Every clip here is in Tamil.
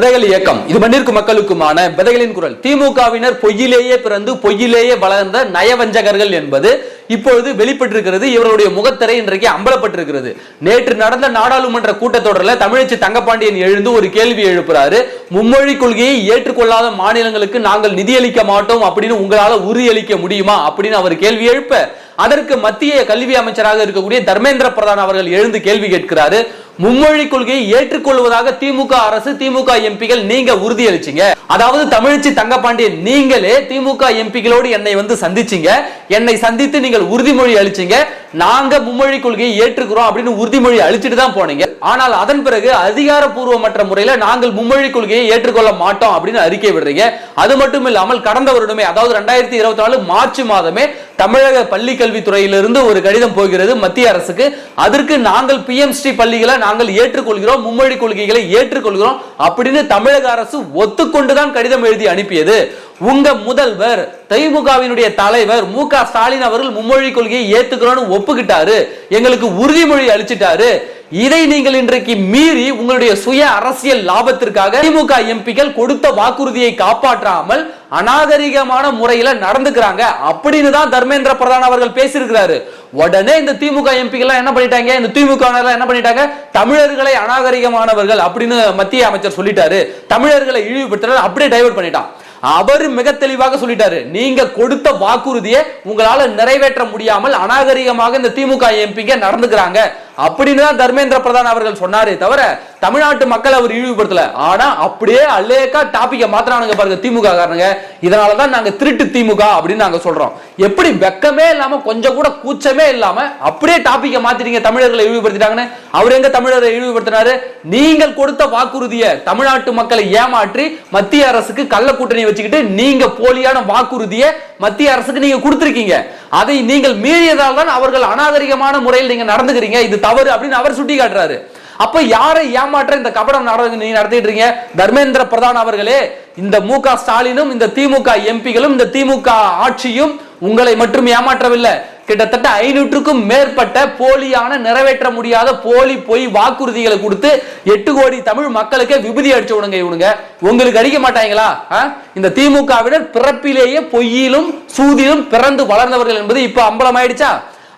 விதைகள் இயக்கம். இது மண்ணிற்கு மக்களுக்குமான விதைகளின் குரல். திமுகவினர் பொய்யிலேயே பிறந்து பொய்யிலேயே வளர்ந்த நயவஞ்சகர்கள் என்பது இப்பொழுது வெளிப்பட்டிருக்கிறது. இவருடைய முகத்திரை இன்றைக்கு அம்பலப்பட்டிருக்கிறது. நேற்று நடந்த நாடாளுமன்ற கூட்டத்தொடரில் தமிழச்சி தங்கப்பாண்டியன் எழுந்து ஒரு கேள்வி எழுப்புறாரு. மும்மொழி கொள்கையை ஏற்றுக்கொள்ளாத மாநிலங்களுக்கு நாங்கள் நிதியளிக்க மாட்டோம் அப்படின்னு உங்களால உறுதியளிக்க முடியுமா அப்படின்னு அவர் கேள்வி எழுப்ப. அதற்கு மத்திய கல்வி அமைச்சராக இருக்கக்கூடிய தர்மேந்திர பிரதான் அவர்கள் எழுந்து கேள்வி கேட்கிறாரு. மும்மொழி கொள்கையை ஏற்றுக்கொள்வதாக திமுக அரசு திமுக எம்பிகள் நீங்க உறுதியளிச்சீங்க. அதாவது தமிழச்சி தங்கப்பாண்டியன் நீங்களே திமுக எம்பிகளோடு என்னை வந்து சந்திச்சீங்க. என்னை சந்தித்து நீங்கள் உறுதிமொழி அளிச்சீங்க. நாங்க மும்மொழி கொள்கையை ஏற்றுக்கிறோம் அப்படின்னு உறுதிமொழி அளிச்சுட்டு தான் போனீங்க. ஆனால் அதன் பிறகு அதிகாரப்பூர்வமற்ற முறையில நாங்கள் மும்மொழி கொள்கையை ஏற்றுக்கொள்ள மாட்டோம் அப்படின்னு அறிக்கை விடுறீங்க. அது மட்டும் இல்லாமல் கடந்த வருடமே அதாவது ரெண்டாயிரத்தி இருபத்தி நாலு மார்ச் மாதமே தமிழக பள்ளி கல்வித்துறையிலிருந்து ஒரு கடிதம் போகிறது மத்திய அரசுக்கு. அதற்கு நாங்கள் பிஎம்ஸ்டி பள்ளிகளை நாங்கள் ஏற்றுக்கொள்கிறோம் மும்மொழி கொள்கைகளை ஏற்றுக்கொள்கிறோம் அப்படின்னு தமிழக அரசு ஒத்துக்கொண்டுதான் கடிதம் எழுதி அனுப்பியது. உங்க முதல்வர் திமுகவினுடைய தலைவர் மு க ஸ்டாலின் அவர்கள் மும்மொழி கொள்கையை ஏத்துக்கிறோன்னு ஒப்புக்கிட்டாரு. எங்களுக்கு உறுதிமொழி அளிச்சிட்டாரு. இதை நீங்கள் இன்றைக்கு மீறி உங்களுடைய சுய அரசியல் லாபத்திற்காக திமுக எம்பிக்கள் கொடுத்த வாக்குறுதியை காப்பாற்றாமல் அநாகரிகமான முறையில நடந்துக்கிறாங்க. அப்படின்னு தான் தர்மேந்திர பிரதான் அவர்கள் பேசியிருக்கிறாரு. உடனே இந்த திமுக எம்பிக்கள் என்ன பண்ணிட்டாங்க? இந்த திமுக என்ன பண்ணிட்டாங்க? தமிழர்களை அநாகரிகமானவர்கள் அப்படின்னு மத்திய அமைச்சர் சொல்லிட்டாரு. தமிழர்களை இழிவுபடுத்துறாரு அப்படியே டைவர்ட் பண்ணிட்டான். அவர் மிக தெளிவாக சொல்லிட்டாரு. நீங்க கொடுத்த வாக்குறுதியை உங்களால நிறைவேற்ற முடியாமல் அநாகரிகமாக இந்த திமுக எம்பிங்க நடந்துக்கிறாங்க. அப்படின்னு தான் தர்மேந்திர பிரதான் அவர்கள் சொன்னாரே தவிர தமிழ்நாட்டு மக்கள் அவர் இழிவுபடுத்தல. ஆனா அப்படியே அல்லேக்கா டாபிக்க மாத்திரானுங்க பாருங்க திமுக காரணங்க இதனாலதான் நாங்க திருட்டு திமுக அப்படின்னு நாங்க சொல்றோம். எப்படி வெக்கமே இல்லாம கொஞ்சம் கூட கூச்சமே இல்லாம அப்படியே டாபிக்க மாத்திட்டீங்க தமிழர்களை இழிவுபடுத்திட்டாங்கன்னு? அவர் எங்க தமிழரை இழிவுபடுத்தினாரு? நீங்கள் கொடுத்த வாக்குறுதியை தமிழ்நாட்டு மக்களை ஏமாற்றி மத்திய அரசுக்கு கள்ள கூட்டணி வச்சுக்கிட்டு நீங்க போலியான வாக்குறுதியை மத்திய அரசுக்கு நீங்க கொடுத்திருக்கீங்க. அதை நீங்கள் மீறியதால் தான் அவர்கள் அநாகரிகமான முறையில் நீங்க நடந்துக்கிறீங்க. இது தவறு அப்படின்னு அவர் சுட்டி காட்டுறாரு. அப்ப யாரை ஏமாற்ற இந்த கபடம் நாடகம் நீங்க நடத்திட்டு இருக்கீங்க? தர்மேந்திர பிரதான் அவர்களே இந்த மு க ஸ்டாலினும் இந்த திமுக எம்பிகளும் இந்த திமுக ஆட்சியும் உங்களை மட்டும் ஏமாற்றவில்லை. கிட்டத்தட்ட ஐநூற்றுக்கும் மேற்பட்ட போலியான நிறைவேற்ற முடியாத போலி பொய் வாக்குறுதிகளை கொடுத்து எட்டு கோடி தமிழ் மக்களுக்கே விபதி அடிச்சு விடுங்க இவனுங்க. உங்களுக்கு அடிக்க மாட்டாங்களா? இந்த திமுகவினர் பிறப்பிலேயே பொய்யிலும் சூதியிலும் பிறந்து வளர்ந்தவர்கள் என்பது இப்ப அம்பலம் ஆயிடுச்சா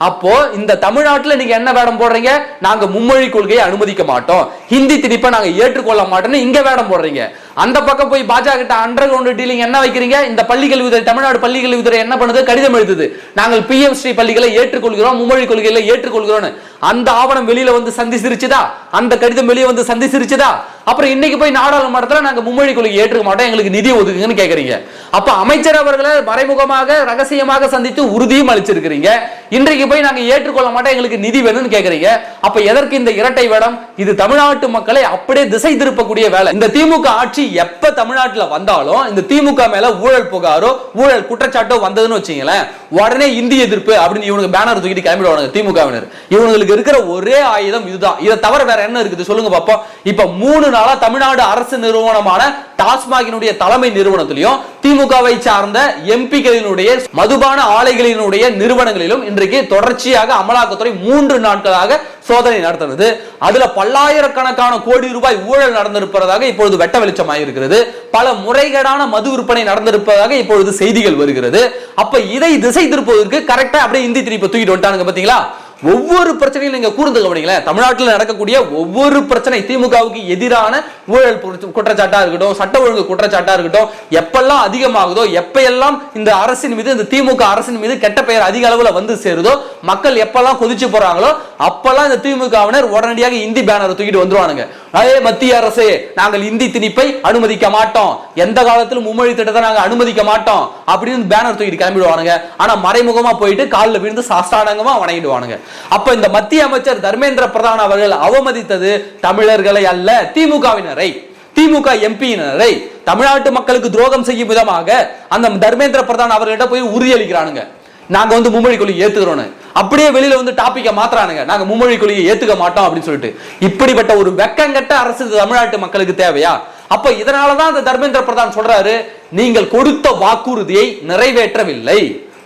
அப்போ இந்த தமிழ்நாட்டில் நீங்க என்ன வேடம் போடுறீங்க? நாங்க மும்மொழி கொள்கையை அனுமதிக்க மாட்டோம். ஹிந்தி திணிப்பை நாங்க ஏற்றுக்கொள்ள மாட்டோம்னு இங்க வேடம் போடுறீங்க. அந்த பக்கம் போய் பாஜக கிட்ட அண்டர் கிரவுண்ட் டீலிங் என்ன வைக்கிறீங்க? இந்த பள்ளி கல்வித்துறை தமிழ்நாடு பள்ளி கல்வித்துறை என்ன பண்ணுது? கடிதம் எழுதுது. நாங்கள் பிஎம் ஸ்ரீ பள்ளிகளை ஏற்றுக்கொள்கிறோம் மும்மொழி கொள்கைகளை ஏற்றுக்கொள்கிறோம் அந்த ஆவணம் வெளியில வந்து சந்தி சிரிச்சுதா அந்த கடிதம் வெளியே வந்து சந்தி சிரிச்சுதா அப்புறம் இன்னைக்கு போய் நாடாளுமன்றத்தில் நாங்க மும்மொழி கொள்கை ஏற்றுக்க மாட்டோம். எங்களுக்கு நிதி ஒதுக்குங்கன்னு கேட்குறீங்க அப்போ அமைச்சர் அவர்களை மறைமுகமாக ரகசியமாக சந்தித்து உறுதியும் அளிச்சிருக்கிறீங்க. இன்றைக்கு போய் நாங்க ஏற்றுக்கொள்ள மாட்டோம். எங்களுக்கு நிதி வேணும்னு கேட்குறீங்க அப்போ எதற்கு இந்த இரட்டை வேடம்? இது தமிழ்நாட்டு மக்களை அப்படியே திசை திருப்பக்கூடிய வேலை. இந்த திமுக ஆட்சி எப்ப தமிழ்நாட்டுல வந்தாலும் இந்த திமுக மேல ஊழல் புகாரோ ஊழல் குற்றச்சாட்டோ வந்ததுன்னு வச்சுங்களேன் உடனே இந்தி எதிர்ப்பு அப்படின்னு இவனுக்கு பேனர் தூக்கிட்டு கிளம்பிடுவாங்க திமுகவினர். இவங்களுக்கு இருக்கிற ஒரே ஆயுதம் இதுதான். இதை தவிர வேற என்ன இருக்குது? சொல்லுங்க பாப்போம். இப்ப மூணு நாளா தமிழ்நாடு அரசு நிறுவனமான டாஸ்மாகினுடைய தலைமை நிறுவனத்திலையும் திமுகவை சார்ந்த எம்பிகளினுடைய மதுபான ஆலைகளினுடைய நிறுவனங்களிலும் இன்றைக்கு தொடர்ச்சியாக அமலாக்கத்துறை மூன்று நாட்களாக சோதனை நடத்தினது. அதுல பல்லாயிரக்கணக்கான கோடி ரூபாய் ஊழல் நடந்திருப்பதாக இப்பொழுது வெட்ட வெளிச்சமாயிருக்கிறது. பல முறைகேடான மது விற்பனை நடந்திருப்பதாக இப்பொழுது செய்திகள் வருகிறது. அப்ப இதை திசை திருப்பதற்கு கரெக்டா அப்படியே இந்தி திருப்பி தூக்கிட்டு வந்துட்டானுங்க பாத்தீங்களா? ஒவ்வொரு பிரச்சனையும் நீங்க கூர்ந்து கவனிங்களேன். தமிழ்நாட்டில் நடக்கக்கூடிய ஒவ்வொரு பிரச்சனை திமுகவுக்கு எதிரான ஊழல் குற்றச்சாட்டா இருக்கட்டும் சட்ட ஒழுங்கு குற்றச்சாட்டா இருக்கட்டும் எப்பெல்லாம் அதிகமாகுதோ எப்பெல்லாம் இந்த அரசின் மீது இந்த திமுக அரசின் மீது கெட்ட பெயர் அதிக அளவுல வந்து சேருதோ மக்கள் எப்பெல்லாம் கொதிச்சு போறாங்களோ அப்பெல்லாம் இந்த திமுகவினர் உடனடியாக இந்தி பேனரை தூக்கிட்டு வந்துருவானுங்க. அதே மத்திய அரசு நாங்கள் இந்தி திணிப்பை அனுமதிக்க மாட்டோம். எந்த காலத்திலும் மும்மொழி திட்டத்தை நாங்கள் அனுமதிக்க மாட்டோம். அப்படின்னு பேனர் தூக்கிட்டு கிளம்பிடுவானுங்க. ஆனா மறைமுகமா போயிட்டு காலில் விழுந்து சாஸ்தானங்கமா வணங்கிடுவானுங்க. அப்ப இந்த மத்திய அமைச்சர் தர்மேந்திர பிரதான் அவர்கள் அவமதித்தது தமிழர்களை அல்ல திமுகவினரை. திமுக எம்பியினரை. தமிழ்நாட்டு மக்களுக்கு துரோகம் செய்யும் விதமாக அந்த தர்மேந்திர பிரதான் அவர்கிட்ட போய் உறுதியளிக்கிறானுங்க. நாங்க வந்து மும்மொழி கொள்கை ஏத்துக்கிறோம் அப்படியே வெளியில வந்து டாபிக்க மாத்துறானுங்க. நாங்க மும்மொழி கொள்கையை ஏத்துக்க மாட்டோம் அப்படின்னு சொல்லிட்டு. இப்படிப்பட்ட ஒரு வெக்கங்கட்ட அரசு தமிழ்நாட்டு மக்களுக்கு தேவையா? அப்ப இதனாலதான் அந்த தர்மேந்திர பிரதான் சொல்றாரு நீங்கள் கொடுத்த வாக்குறுதியை நிறைவேற்றவில்லை.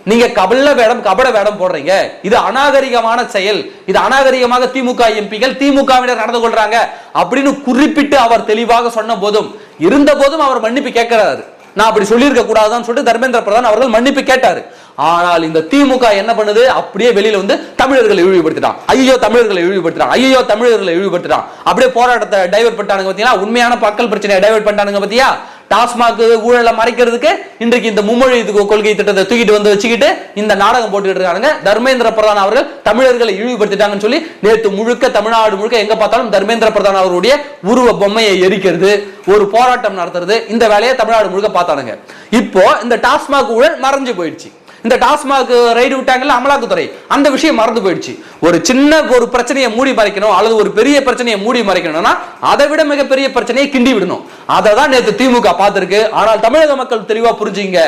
நீங்க கபல வேடம் கபட வேடம் போடுறீங்க. இது அநாகரிகமான செயல். இது அநாகரிகமாக திமுக எம்பிகள் திமுகவினர் நடந்து கொள்றாங்க அப்படின்னு குறிப்பிட்டு அவர் தெளிவாக சொன்ன போதும் இருந்த போதும் அவர் மன்னிப்பு கேட்கிறாரு. நான் அப்படி சொல்லியிருக்க கூடாதுன்னு சொல்லிட்டு தர்மேந்திர பிரதான் அவர்கள் மன்னிப்பு கேட்டாரு. ஆனால் இந்த திமுக என்ன பண்ணுது? அப்படியே வெளியில வந்து தமிழர்களை இழிவுபடுத்திட்டான். ஐயோ தமிழர்களை இழிவுபடுத்திட்டான். ஐயோ தமிழர்களை இழிவுபடுத்திட்டான். அப்படியே போராட்டத்தை டைவர்ட் பண்ணிட்டானுங்க பாத்தீங்களா? உண்மையான மக்கள் பிரச்சனையை டைவர்ட் பண்ணிட்டானுங்க பாத்தியா? டாஸ்மாக் ஊழலை மறைக்கிறதுக்கு இன்றைக்கு இந்த மும்மொழி இது கொள்கை திட்டத்தை தூக்கிட்டு வந்து வச்சுக்கிட்டு இந்த நாடகம் போட்டுக்கிட்டு இருக்காங்க தர்மேந்திர பிரதான் அவர்கள் தமிழர்களை இழிவுபடுத்திட்டாங்கன்னு சொல்லி நேற்று முழுக்க தமிழ்நாடு முழுக்க எங்க பார்த்தாலும் தர்மேந்திர பிரதான் அவருடைய உருவ பொம்மையை எரிக்கிறது ஒரு போராட்டம் நடத்துறது இந்த வேலையை தமிழ்நாடு முழுக்க பார்த்தானுங்க. இப்போ இந்த டாஸ்மாக் ஊழல் மறைஞ்சு போயிடுச்சு. இந்த டாஸ்மாக் ரைடு விட்டாங்கல்ல அமலாக்கத்துறை. அந்த விஷயம் மறந்து போயிடுச்சு. ஒரு சின்ன ஒரு பிரச்சனையை மூடி மறைக்கணும் அல்லது ஒரு பெரிய பிரச்சனையை மூடி மறைக்கணும்னா அதை விட மிகப்பெரிய பிரச்சனையை கிண்டி விடணும். அதை தான் நேற்று திமுக பார்த்திருக்கு. ஆனால் தமிழக மக்கள் தெளிவா புரிஞ்சுங்க.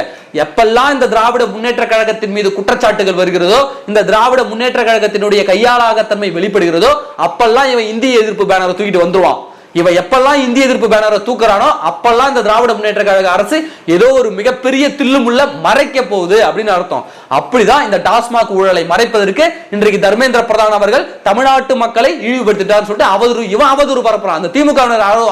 எப்பெல்லாம் இந்த திராவிட முன்னேற்ற கழகத்தின் மீது குற்றச்சாட்டுகள் வருகிறதோ இந்த திராவிட முன்னேற்ற கழகத்தினுடைய கையாளாகத்தன்மை வெளிப்படுகிறதோ அப்பெல்லாம் இவன் இந்திய எதிர்ப்பு பேனரை தூக்கிட்டு வந்துருவான். இவன் எப்பெல்லாம் இந்திய எதிர்ப்பு பேனரை தூக்குறானோ அப்பெல்லாம் இந்த திராவிட முன்னேற்ற கழக அரசு ஏதோ ஒரு மிகப்பெரிய தில்லுமுள்ள மறைக்க போகுது அப்படின்னு அர்த்தம். அப்படிதான் இந்த டாஸ்மாக் ஊழலை மறைப்பதற்கு இன்றைக்கு தர்மேந்திர பிரதான் அவர்கள் தமிழ்நாட்டு மக்களை இழிவுபடுத்திட்டார்னு சொல்லிட்டு அவதூறு இவன் அவதூறு பரப்புறான். அந்த திமுக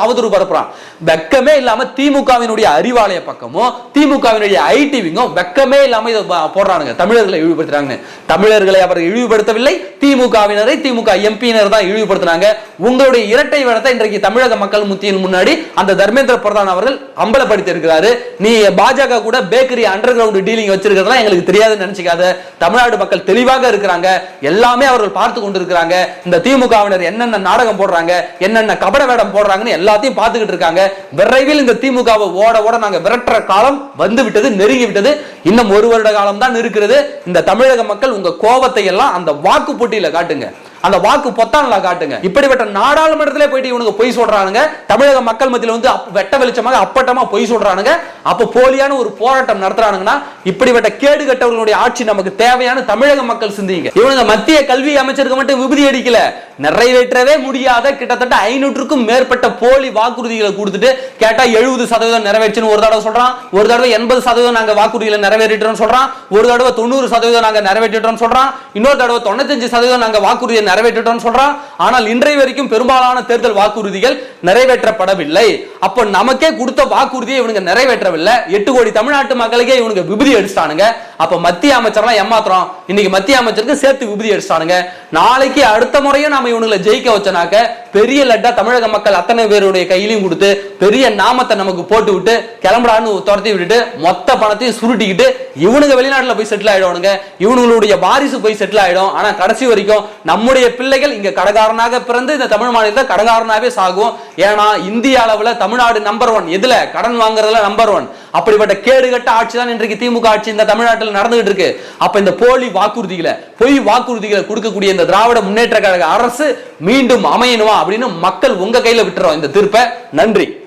அவதூறு பரப்புறான். வெக்கமே இல்லாம திமுகவினுடைய அறிவாலய பக்கமும் திமுகவினுடைய ஐடிவிங்கும் வெக்கமே இல்லாம இதை போடுறானுங்க. தமிழர்களை இழிவுபடுத்துறாங்க தமிழர்களை அவர் இழிவுபடுத்தவில்லை திமுகவினரை திமுக எம்பியினர் தான் இழிவுபடுத்தினாங்க. உங்களுடைய இரட்டை வேடத்தை இன்றைக்கு தமிழக மக்கள் முத்தியின் முன்னாடி அந்த தர்மேந்திர பிரதான் அவர்கள் அம்பலப்படுத்தி இருக்கிறாரு நீ பாஜக கூட பேக்கரி அண்டர் கிரவுண்ட் டீலிங் வச்சிருக்கிறதெல்லாம் எங்களுக்கு தெரியாதுன்னு நினைச்சுக்காத. தமிழ்நாடு மக்கள் தெளிவாக இருக்கிறாங்க. எல்லாமே அவர்கள் பார்த்து கொண்டிருக்கிறாங்க. இந்த திமுகவினர் என்னென்ன நாடகம் போடுறாங்க என்னென்ன கபட வேடம் போடுறாங்கன்னு எல்லாத்தையும் பார்த்துக்கிட்டு இருக்காங்க. விரைவில் இந்த திமுகவை ஓட ஓட நாங்க விரட்டுற காலம் வந்து விட்டது நெருங்கி விட்டது இன்னும் ஒரு வருட காலம் தான் இருக்கிறது. இந்த தமிழக மக்கள் உங்க கோபத்தை எல்லாம் அந்த வாக்கு போட்டியில காட்டுங்க. அந்த வாக்கு பொத்தான்ல காட்டுங்க. இப்படிப்பட்ட நாடாளுமன்றத்திலே போயிட்டு இவனுக்கு பொய் சொல்றானுங்க. தமிழக மக்கள் மத்தியில வந்து வெட்ட வெளிச்சமாக அப்பட்டமா பொய் சொல்றானுங்க. அப்ப போலியான ஒரு போராட்டம் நடத்துறானுங்கன்னா இப்படிப்பட்ட கேடு கட்டவர்களுடைய ஆட்சி நமக்கு தேவையான தமிழக மக்கள் சிந்திங்க. இவனுங்க மத்திய கல்வி அமைச்சருக்கு மட்டும் விபதி அடிக்கல. நிறைவேற்றவே முடியாத கிட்டத்தட்ட ஐநூற்றுக்கும் மேற்பட்ட போலி வாக்குறுதிகளை கொடுத்துட்டு கேட்டா எழுபது சதவீதம் நிறைவேற்றுன்னு ஒரு தடவை சொல்றான். ஒரு தடவை எண்பது சதவீதம் நாங்க வாக்குறுதிகளை நிறைவேற்றிட்டோம் சொல்றான். ஒரு தடவை தொண்ணூறு சதவீதம் நாங்க நிறைவேற்றிட்டோம் சொல்றான். இன்னொரு தடவை தொண்ணூத்தஞ்சு சதவீதம் நாங்க வாக்குறுதியை நிறைவேற்றிட்டோம் சொல்றான். ஆனால் இன்றைய வரைக்கும் பெரும்பாலான தேர்தல் வாக்குறுதிகள் நிறைவேற்றப்படவில்லை. அப்போ நமக்கே கொடுத்த வாக்குறுதியை இவனுங்க நிறைவேற்றவில்லை. எட்டு கோடி தமிழ்நாட்டு மக்களுக்கே இவனுக்கு விபதி அடிச்சிட்டானுங்க. அப்ப மத்திய அமைச்சர்லாம் ஏமாத்துறோம் இன்னைக்கு மத்திய அமைச்சருக்கு சேர்த்து விபதி அடிச்சிட்டானுங்க. நாளைக்கு அடுத்த முறையும் நாம இவனுங்களை ஜெயிக்க வச்சனாக்க பெரிய லட்டா தமிழக மக்கள் அத்தனை பேருடைய கையிலையும் கொடுத்து பெரிய நாமத்தை நமக்கு போட்டு விட்டு கிளம்புறான்னு துரத்தி விட்டுட்டு மொத்த பணத்தையும் சுருட்டிக்கிட்டு இவனுங்க வெளிநாட்டுல போய் செட்டில் ஆயிடுவானுங்க. இவனுங்களுடைய வாரிசு போய் செட்டில் ஆயிடும். ஆனா கடைசி வரைக்கும் நம்முடைய பிள்ளைகள் இங்க கடகாரனாக பிறந்து இந்த தமிழ் மாநிலத்தில் கடகாரனாவே சாகும். ஏன்னா இந்திய அளவுல தமிழ்நாடு நம்பர் ஒன் எதுல? கடன் வாங்குறதுல நம்பர் ஒன் அப்படிப்பட்ட கேடுகட்ட ஆட்சி தான் இன்றைக்கு திமுக ஆட்சி இந்த தமிழ்நாட்டில் நடந்துகிட்டு இருக்கு. அப்ப இந்த போலி வாக்குறுதிகளை பொய் வாக்குறுதிகளை கொடுக்கக்கூடிய இந்த திராவிட முன்னேற்ற கழக அரசு மீண்டும் அமையணுமா அப்படின்னு மக்கள் உங்க கையில விட்டுறோம். இந்த தீர்ப்பை. நன்றி.